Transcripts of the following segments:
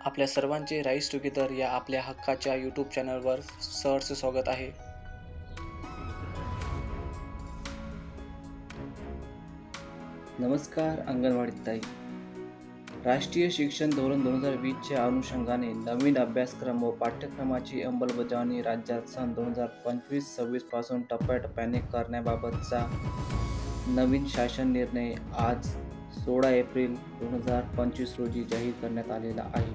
आपल्या सर्वांचे rice together या आपल्या हक्काच्या यूट्यूब चॅनलवर सहर्ष स्वागत आहे. नमस्कार अंगणवाडी ताई. राष्ट्रीय शिक्षण धोरण दोन हजार वीसच्या अनुषंगाने नवीन अभ्यासक्रम व पाठ्यक्रमाची अंमलबजावणी राज्यात सन दोन हजार पंचवीस सव्वीसपासून टप्प्याटप्प्याने करण्याबाबतचा नवीन शासन निर्णय आज सोळा एप्रिल दोन हजार पंचवीस रोजी जाहीर करण्यात आलेला आहे.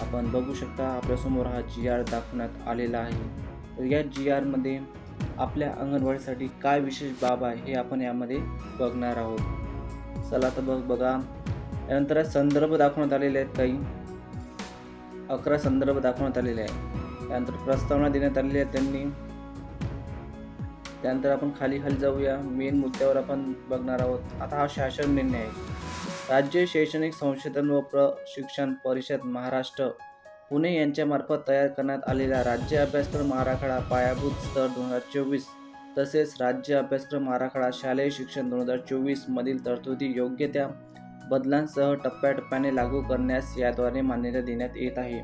आपण बघू शकता आपल्यासमोर हा जी आर दाखवण्यात आलेला आहे. तर या जी आरमध्ये आपल्या अंगणवाडीसाठी काय विशेष बाब आहे हे आपण यामध्ये बघणार आहोत. चला तर बघ बघा. यानंतर संदर्भ दाखवण्यात आलेले आहेत काही. अकरा संदर्भ दाखवण्यात आलेले आहे त्यानंतर प्रस्तावना देण्यात आलेली आहे त्यांनी. त्यानंतर आपण खाली खाली जाऊया. मेन मुद्द्यावर आपण बघणार आहोत. आता हा शासन निर्णय आहे. राज्य शैक्षणिक संशोधन व प्रशिक्षण परिषद महाराष्ट्र पुणे यांच्यामार्फत तयार करण्यात आलेला राज्य अभ्यासक्रम आराखडा पायाभूत स्तर दोन हजार चोवीस तसेच राज्य अभ्यासक्रम आराखडा शालेय शिक्षण दोन हजार चोवीसमधील तरतुदी योग्य त्या बदलांसह टप्प्याटप्प्याने लागू करण्यास याद्वारे मान्यता देण्यात येत आहे.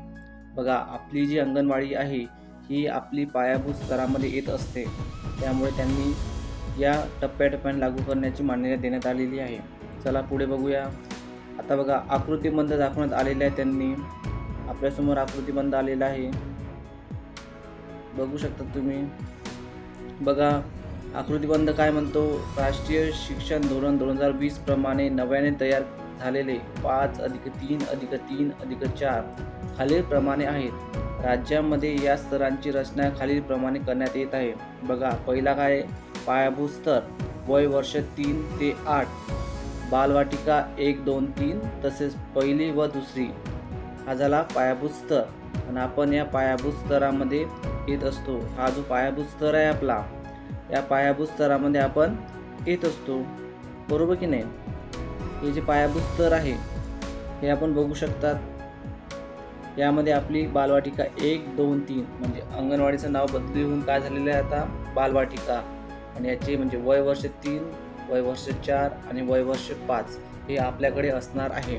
बघा आपली जी अंगणवाडी आहे ही आपली पायाभूत स्तरामध्ये येत असते. त्यामुळे त्यांनी या टप्प्याटप्प्याने लागू करण्याची मान्यता देण्यात आलेली आहे. चला पुढे बघूया. आता बघा आकृतीबंध दाखवण्यात आलेले आहे त्यांनी. आपल्यासमोर आकृतीबंध आलेला आहे. बघू शकता तुम्ही. बघा आकृतीबंध काय म्हणतो? राष्ट्रीय शिक्षण धोरण दोन हजार वीस प्रमाणे नव्याने तयार झालेले पाच अधिक तीन अधिक तीन अधिक चार खालीलप्रमाणे आहेत. राज्यामध्ये या स्तरांची रचना खालीलप्रमाणे करण्यात येत आहे. बघा पहिला काय? पायाभूत स्तर वय वर्ष तीन ते आठ. बालवाटिका एक दोन तीन तसेच पहिली व दुसरी. हा झाला पायाभूत स्तर. आणि आपण या पायाभूत स्तरामध्ये येत असतो. हा जो पायाभूत स्तर आहे आपला या पायाभूत स्तरामध्ये आपण येत असतो. बरोबर की नाही? हे जे पायाभूत स्तर आहे हे आपण बघू शकतात. यामध्ये आपली बालवाटिका एक दोन तीन. म्हणजे अंगणवाडीचं नाव बदली होऊन काय झालेलं आहे आता? बालवाटिका. आणि याचे म्हणजे वय वर्ष तीन वय वर्ष चार आणि वय वर्ष पाच हे आपल्याकडे असणार आहे.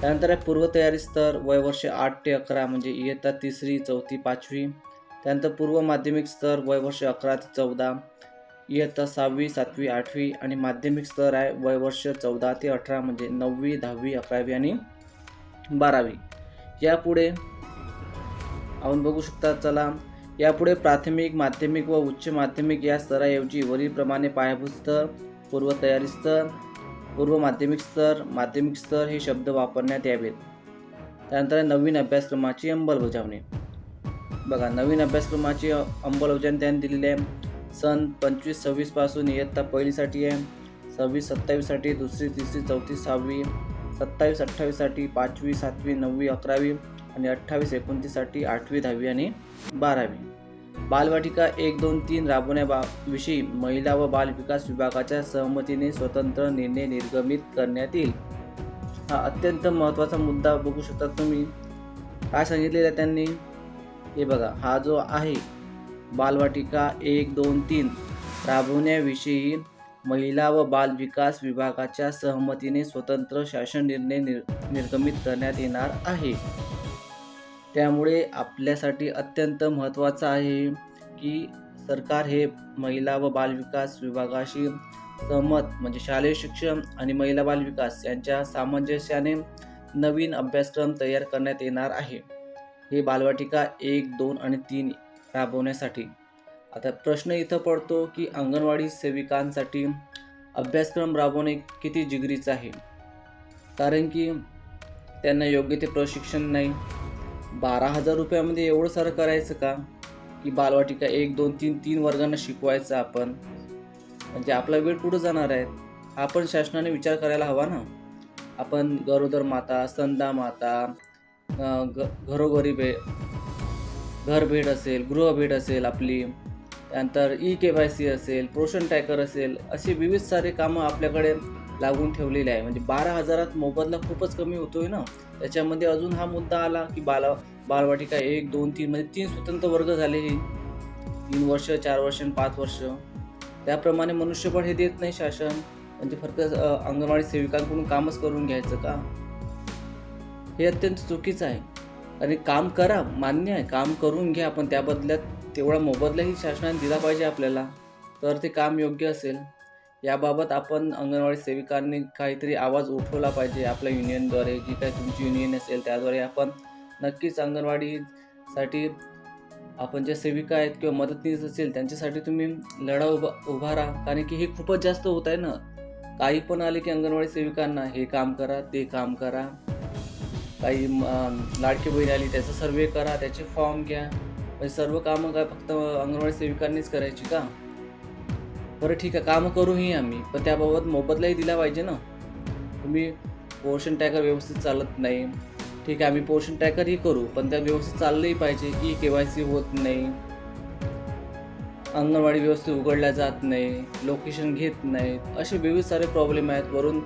त्यानंतर आहे पूर्वतयारी स्तर वय वर्ष आठ ते अकरा म्हणजे इयत्ता तिसरी चौथी पाचवी. त्यानंतर पूर्व माध्यमिक स्तर वय वर्ष अकरा ते चौदा. इयत्ता सहावी सातवी आठवी आणि माध्यमिक स्तर आहे वय वर्ष चौदा ते अठरा म्हणजे नववी दहावी अकरावी आणि बारावी. यापुढे आपण बघू शकता चला यापुढे प्राथमिक माध्यमिक व उच्च माध्यमिक या स्तराऐवजी वरीलप्रमाणे पायाभूत स्तर पूर्वतयारी स्तर पूर्व माध्यमिक स्तर माध्यमिक स्तर हे शब्द वापरण्यात यावेत. त्यानंतर नवीन अभ्यासक्रमाची अंमलबजावणी. बघा नवीन अभ्यासक्रमाची अंमलबजावणी त्यांनी दिलेली आहे. सन पंचवीस सव्वीसपासून इयत्ता पहिलीसाठी आहे. सव्वीस सत्तावीससाठी दुसरी तिसरी चौथी सहावी सत्तावीस अठ्ठावीससाठी पाचवी सातवी नववी अकरावी आणि अठ्ठावीस एकोणतीससाठी आठवी दहावी आणि बारावी. बालवाटिका एक दोन तीन राबवण्याबा विषयी महिला व बाल विकास विभागाच्या सहमतीने स्वतंत्र निर्णय निर्गमित करण्यात येईल. हा अत्यंत महत्त्वाचा मुद्दा बघू शकता तुम्ही. काय सांगितलेलं आहे त्यांनी? हे बघा हा जो आहे बालवाटिका एक दोन तीन राबवण्याविषयी महिला व बाल विकास विभागाच्या सहमतीने स्वतंत्र शासन निर्णय निर निर्गमित करण्यात येणार आहे. त्यामुळे आपल्यासाठी अत्यंत महत्त्वाचं आहे की सरकार हे महिला व बालविकास विभागाशी सहमत म्हणजे शालेय शिक्षण आणि महिला बाल विकास यांच्या सामंजस्याने नवीन अभ्यासक्रम तयार करण्यात येणार आहे. हे बालवाटिका एक दोन आणि तीन राबवण्यासाठी आता प्रश्न इथं पडतो की अंगणवाडी सेविकांसाठी अभ्यासक्रम राबवणे किती जिगरीचं आहे? कारण की त्यांना योग्य ते प्रशिक्षण नाही. बारा हजार रुपयामध्ये एवढं सारं करायचं का? की बालवाटिका एक दोन तीन तीन वर्गांना शिकवायचं आपण. म्हणजे आपला वेळ कुठं जाणार आहे. आपण शासनाने विचार करायला हवा ना? आपण गरोदर माता संदा माता ग घरोघरी भे घर भेट असेल गृहभेट असेल आपली. त्यानंतर ई के वाय सी असेल प्रोशन टॅकर असेल असे विविध सारे कामं आपल्याकडे लागून ठेवलेले आहे. म्हणजे बारा हजारात मोबदला खूपच कमी होतोय ना? त्याच्यामध्ये अजून हा मुद्दा आला की बाला बालवाटिका एक दोन तीन म्हणजे तीन स्वतंत्र वर्ग झाले हे. तीन वर्ष चार वर्ष आणि पाच वर्ष. त्याप्रमाणे मनुष्यबळ हे देत नाही शासन. म्हणजे फक्त अंगणवाडी सेविकांकडून कामच करून घ्यायचं का? हे अत्यंत चुकीचं आहे. आणि काम करा मान्य आहे. काम करून घ्या पण त्या बदल्यात तेवढा मोबदलाही शासनाने दिला पाहिजे आपल्याला. तर ते काम योग्य असेल. याबाबत आपण अंगणवाडी सेविकांनी काहीतरी आवाज उठवला पाहिजे आपल्या युनियनद्वारे. जी काही तुमची युनियन असेल त्याद्वारे आपण नक्कीच अंगणवाडीसाठी आपण ज्या सेविका आहेत किंवा मदतनीस असेल त्यांच्यासाठी तुम्ही लढा उभा उभा राहा. कारण की हे खूपच जास्त होत आहे ना. काही पण आले की अंगणवाडी सेविकांना हे काम करा ते काम करा. काही लाडकी बहीण आली त्याचा सर्वे करा त्याचे फॉर्म घ्या. म्हणजे सर्व कामं काय फक्त अंगणवाडी सेविकांनीच करायची का? बरं ठीक आहे कामं करूही आम्ही पण त्याबाबत मोबदलाही दिला पाहिजे ना. तुम्ही पोर्शन टॅकर व्यवस्थित चालत नाही. ठीक आहे आम्ही पोर्शन ट्रॅकरही करू पण त्या व्यवस्थित चाललंही पाहिजे की के वाय सी होत नाही. अंगणवाडी व्यवस्थित उघडल्या जात नाही लोकेशन घेत नाहीत असे विविध सारे प्रॉब्लेम आहेत. वरून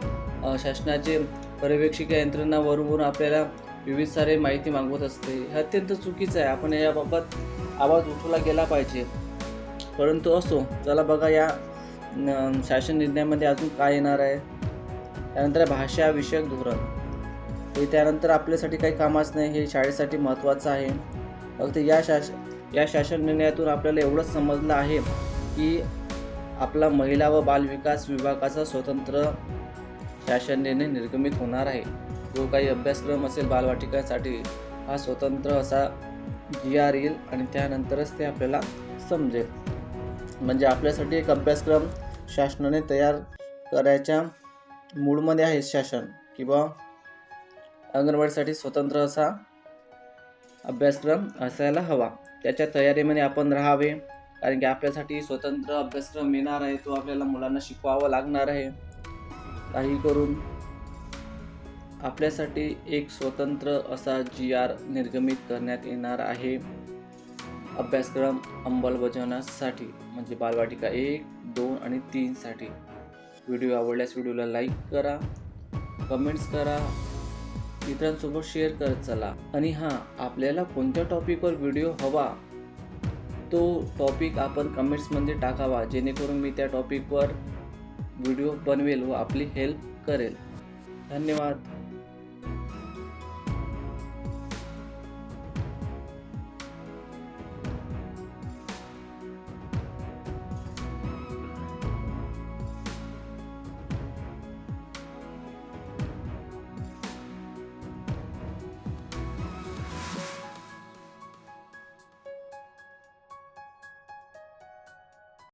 शासनाचे पर्यवेक्षिका यंत्रणा वरून वरून आपल्याला विविध सारे माहिती मागवत असते. हे अत्यंत चुकीचं आहे. आपण याबाबत आवाज उठवला गेला पाहिजे. परंतु असो चला बघा या शासन निर्णयामध्ये अजून काय येणार आहे. त्यानंतर भाषाविषयक धोरण. हे त्यानंतर आपल्यासाठी काही कामाच नाही. हे शाळेसाठी महत्त्वाचं आहे. फक्त या शास या शासन निर्णयातून आपल्याला एवढंच समजलं आहे की आपला महिला व बालविकास विभागाचा स्वतंत्र शासन निर्णय निर्गमित होणार आहे. जो काही अभ्यासक्रम असेल बालवाटिकासाठी हा स्वतंत्र असा जी आर येईल आणि त्यानंतरच ते आपल्याला समजेल. म्हणजे आपल्यासाठी एक अभ्यासक्रम शासनाने तयार करायच्या मूडमध्ये आहे शासन किंवा अंगणवाडीसाठी स्वतंत्र असा अभ्यासक्रम असायला हवा. त्याच्या तयारीमध्ये आपण राहावे कारण की आपल्यासाठी स्वतंत्र अभ्यासक्रम येणार आहे तो आपल्याला मुलांना शिकवावा लागणार आहे. काही करून आपल्यासाठी एक स्वतंत्र असा जी आर निर्गमित करण्यात येणार आहे. अभ्यासक्रम अंमलबजावण्यासाठी म्हणजे बालवाटिका एक दोन आणि तीनसाठी व्हिडिओ आवडल्यास व्हिडिओला लाईक करा कमेंट्स करा इतरांसोबत शेअर करत चला. आणि हां आपल्याला कोणत्या टॉपिकवर व्हिडिओ हवा तो टॉपिक आपण कमेंट्समध्ये टाकावा जेणेकरून मी त्या टॉपिकवर व्हिडिओ बनवेल व आपली हेल्प करेल. धन्यवाद.